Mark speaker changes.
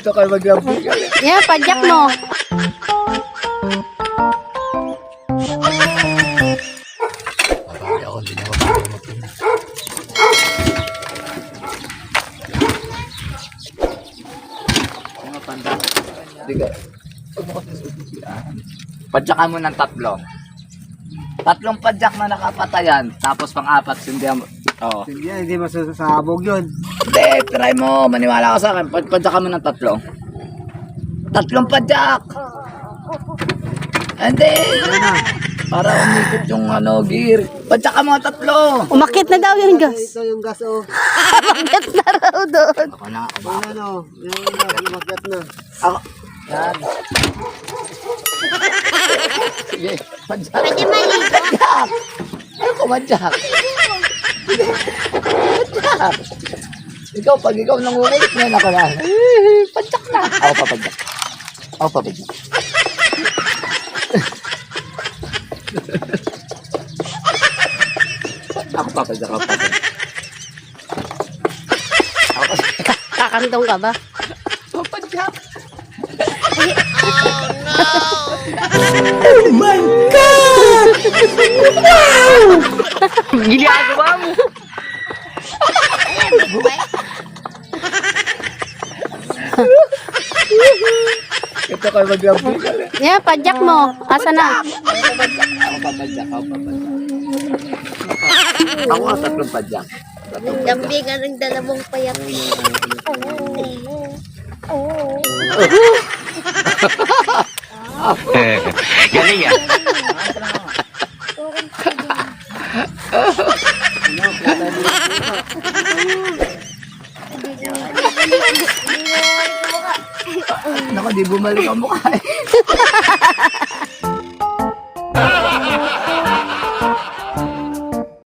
Speaker 1: Ito kayo mag-rampi ka.
Speaker 2: Yeah, padyak mo.
Speaker 1: Babali ako, hindi na. Mga panda. Padyakan mo ng tatlo. Tatlong padyak na nakapatayan. Tapos pang-apat, sundihan mo. Oo.
Speaker 3: Hindi, hindi masasabog yun.
Speaker 1: Hindi, try mo. Maniwala ka sa akin. Pad padyak mo ng tatlo. Tatlong padyak. Hindi. Para umikot yung ano, gear. Padyak ka mga tatlo.
Speaker 2: Umakit na daw yung gas.
Speaker 3: Ito yung gas, oh.
Speaker 2: Umakit na raw doon.
Speaker 1: Ako na, ako
Speaker 3: ano, yung yung magat na.
Speaker 1: Ako. Yan. Sige, padyak.
Speaker 2: Pwede maligo.
Speaker 1: Padyak. Ako, padyak. Padyak. Ikaw, pag ikaw nangungulit ngayon ako na. Padyak na. Ako pa, padyak. Ako pa, padyak. ako pa, padyak. Ako pa, padyak.
Speaker 2: Kakantong ka ba?
Speaker 1: ako, padyak.
Speaker 2: Ginagawa mo.
Speaker 1: Ito kayo mag-rampi ka.
Speaker 2: Yeah, padyak mo. Asa na?
Speaker 1: Ako papadyak, ako papadyak. Ako ang tatlong padyak.
Speaker 2: Dambingan ng dalawang payak.
Speaker 4: Galing yan.
Speaker 1: Naku, di bumalik ang mukha eh.